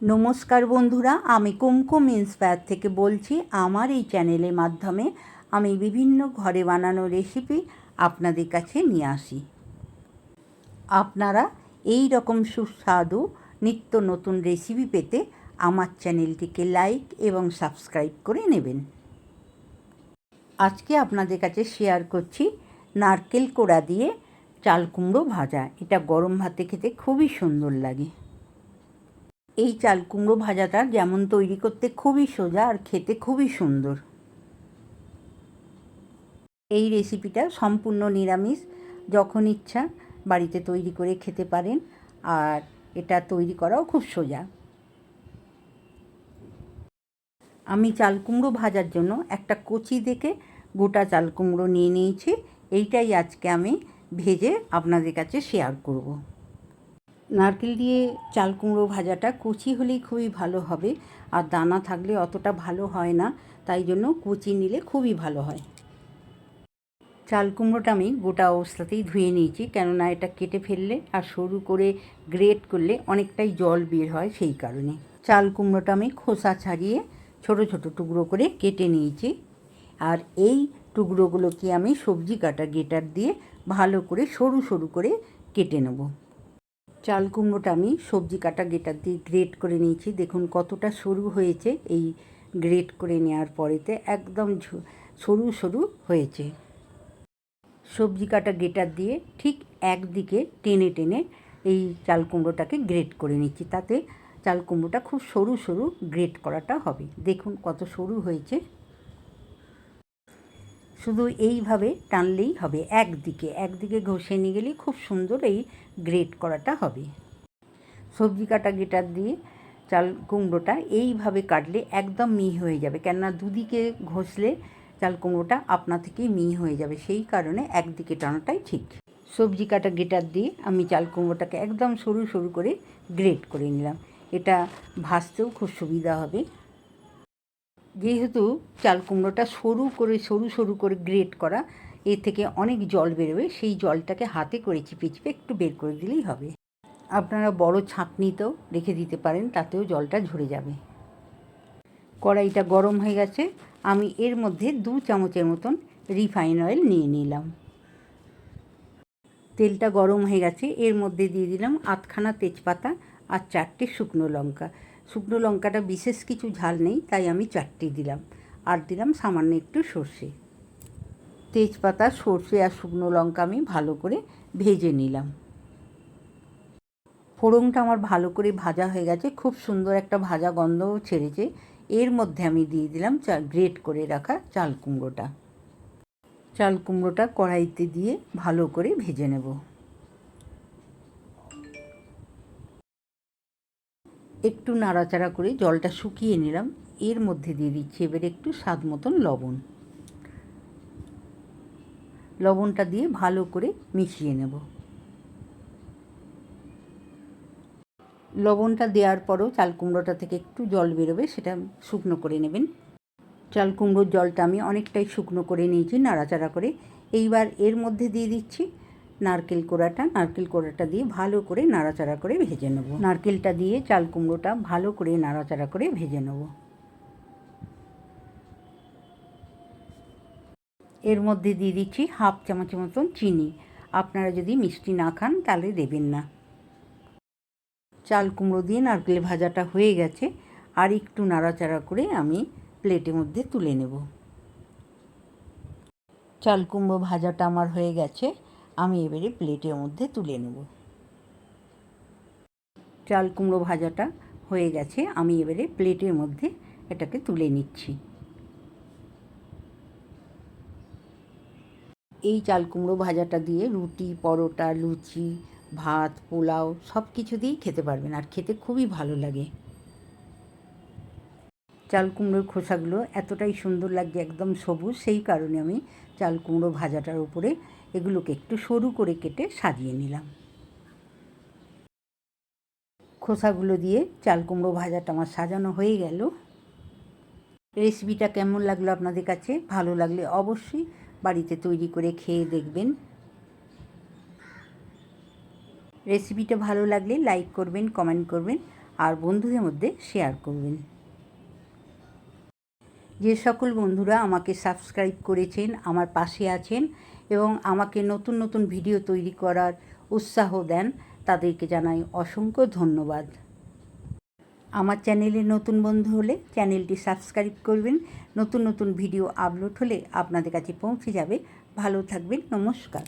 নমস্কার বন্ধুরা, আমি কুমকুম ইন্সপায়ার থেকে বলছি, আমার এই চ্যানেলের মাধ্যমে আমি বিভিন্ন ঘরে বানানো রেসিপি আপনাদের কাছে নিয়ে আসি। আপনারা এই রকম সুস্বাদু নিত্য নতুন রেসিপি পেতে আমার চ্যানেলটিকে লাইক এবং সাবস্ক্রাইব করে নেবেন। আজকে আপনাদের কাছে শেয়ার করছি নারকেল কোড়া দিয়ে চাল কুমড়ো ভাজা। এটা গরম ভাতে খেতে খুবই সুন্দর লাগে। এই চাল কুমড়ো ভাজাটা যেমন তৈরি করতে খুবই সোজা আর খেতে খুবই সুন্দর। এই রেসিপিটা সম্পূর্ণ নিরামিষ, যখন ইচ্ছা বাড়িতে তৈরি করে খেতে পারেন আর এটা তৈরি করাও খুব সোজা। আমি চাল কুমড়ো ভাজার জন্য একটা কচি দেখে গোটা চাল কুমড়ো নিয়ে নিয়েছি, এইটাই আজকে আমি ভেজে আপনাদের কাছে শেয়ার করব। নারকেল দিয়ে চাল কুমড়ো ভাজাটা কুচি হলেই খুবই ভালো হবে। আর দানা থাকলে অতটা ভালো হয় না, তাই জন্য কুচি নিলে খুবই ভালো হয়। চাল কুমড়োটা আমি গোটা অবস্থাতেই ধুয়ে নিয়েছি, কেননা এটা কেটে ফেললে আর সরু করে গ্রেট করলে অনেকটাই জল বের হয় সেই কারণে। চাল কুমড়োটা আমি খোসা ছাড়িয়ে ছোট ছোট টুকরো করে কেটে নিয়েছি। আর এই টুকরোগুলোকে আমি সবজি কাটা গেটার দিয়ে ভালো করে সরু সরু করে কেটে নেব। চাল কুমড়োটা আমি সবজি কাটা গেটার দিয়ে গ্রেট করে নিয়েছি। দেখুন কতটা সরু হয়েছে এই গ্রেট করে নেওয়ার পরেতে একদম সরু সরু হয়েছে। সবজি কাটা গেটার দিয়ে ঠিক একদিকে টেনে টেনে এই চাল কুমড়োটাকে গ্রেট করে নিচ্ছি। তাতে চাল কুমড়োটা খুব সরু সরু গ্রেট করাটা হবে। দেখুন কত সরু হয়েছে। শুধু এইভাবে টানলেই হবে, একদিকে একদিকে ঘষে নিয়ে গেলেই খুব সুন্দর এই গ্রেট করাটা হবে। সবজি কাটা গেটার দিয়ে চাল কুমড়োটা এইভাবে কাটলে একদম মিহি হয়ে যাবে, কেননা দুদিকে ঘষলে চাল কুমড়োটা আপনা থেকেই মিহি হয়ে যাবে, সেই কারণে একদিকে টানাটাই ঠিক। সবজি কাটা গেটার দিয়ে আমি চাল কুমড়োটাকে একদম সরু সরু করে গ্রেট করে নিলাম। এটা ভাজতেও খুব সুবিধা হবে। যেহেতু চাল কুমড়োটা সরু করে, সরু সরু করে গ্রেট করা, এর থেকে অনেক জল বেরোবে, সেই জলটাকে হাতে করে চিপে চিপে একটু বের করে দিলেই হবে। আপনারা বড় ছাঁকনিতেও রেখে দিতে পারেন, তাতেও জলটা ঝরে যাবে। কড়াইটা গরম হয়ে গেছে, আমি এর মধ্যে দু চামচের মতন রিফাইন অয়েল নিয়ে নিলাম। তেলটা গরম হয়ে গেছে, এর মধ্যে দিয়ে দিলাম আধখানা তেজপাতা আর চারটে শুকনো লঙ্কা। শুকনো লঙ্কাটা বিশেষ কিছু ঝাল নেই, তাই আমি চারটে দিলাম। আর দিলাম সামান্য একটু সর্ষে। তেজপাতা, সর্ষে আর শুকনো লঙ্কা আমি ভালো করে ভেজে নিলাম। ফোড়নটা আমার ভালো করে ভাজা হয়ে গেছে, খুব সুন্দর একটা ভাজা গন্ধও ছেড়েছে। এর মধ্যে আমি দিয়ে দিলাম গ্রেট করে রাখা চাল কুমড়োটা। চাল কুমড়োটা কড়াইতে দিয়ে ভালো করে ভেজে নেব। একটু নাড়াচাড়া করে জলটা শুকিয়ে নিলাম। এর মধ্যে দিয়ে দিচ্ছি এবার একটু স্বাদ মতন লবণ। লবণটা দিয়ে ভালো করে মিশিয়ে নেব। লবণটা দেওয়ার পরও চাল কুমড়োটা থেকে একটু জল বেরোবে, সেটা শুকনো করে নেবেন। চাল কুমড়োর জলটা আমি অনেকটাই শুকনো করে নিয়েছি, নাড়াচাড়া করে। এইবার এর মধ্যে দিয়ে দিচ্ছি নারকেল কোড়াটা নারকেল কোড়াটা দিয়ে ভালো করে নাড়াচাড়া করে ভেজে নেব। নারকেলটা দিয়ে চাল কুমড়োটা ভালো করে নাড়াচাড়া করে ভেজে নেব। এর মধ্যে দিয়ে দিচ্ছি হাফ চামচের মতন চিনি। আপনারা যদি মিষ্টি না খান, তাহলে দেবেন না। চাল কুমড়ো দিয়ে নারকেল ভাজাটা হয়ে গেছে। আর একটু নাড়াচাড়া করে আমি প্লেটের মধ্যে তুলে নেব। চাল কুমড়ো ভাজাটা আমার হয়ে গেছে। আমি এবারে প্লেটের মধ্যে তুলে নেব। চাল কুমড়ো ভাজাটা হয়ে গেছে, আমি এবারে প্লেটের মধ্যে এটাকে তুলে নিচ্ছি। এই চাল কুমড়ো ভাজাটা দিয়ে রুটি, পরোটা, লুচি, ভাত, পোলাও সব কিছু দিয়েই খেতে পারবেন আর খেতে খুবই ভালো লাগে। চাল কুমড়োর খোসাগুলো এতটাই সুন্দর লাগছে, একদম সবুজ, সেই কারণে আমি চাল কুমড়ো ভাজাটার উপরে এগুলোকে একটু সরু করে কেটে সাজিয়ে নিলাম। খোসাগুলো দিয়ে চাল কুমড়ো ভাজাটা আমার সাজানো হয়ে গেল। রেসিপিটা কেমন লাগল আপনাদের কাছে? ভালো লাগলে অবশ্যই বাড়িতে তৈরি করে খেয়ে দেখবেন। রেসিপিটা ভালো লাগলে লাইক করবেন, কমেন্ট করবেন আর বন্ধুদের মধ্যে শেয়ার করবেন। যে সকল বন্ধুরা আমাকে সাবস্ক্রাইব করেছেন, আমার পাশে আছেন এবং আমাকে নতুন নতুন ভিডিও তৈরি করার উৎসাহ দেন। তাদেরকে জানাই অসংখ্য ধন্যবাদ। আমার চ্যানেলে নতুন বন্ধু হলে চ্যানেলটি সাবস্ক্রাইব করবেন। নতুন নতুন ভিডিও আপলোড হলে আপনাদের কাছে পৌঁছে যাবে। ভালো থাকবেন, নমস্কার।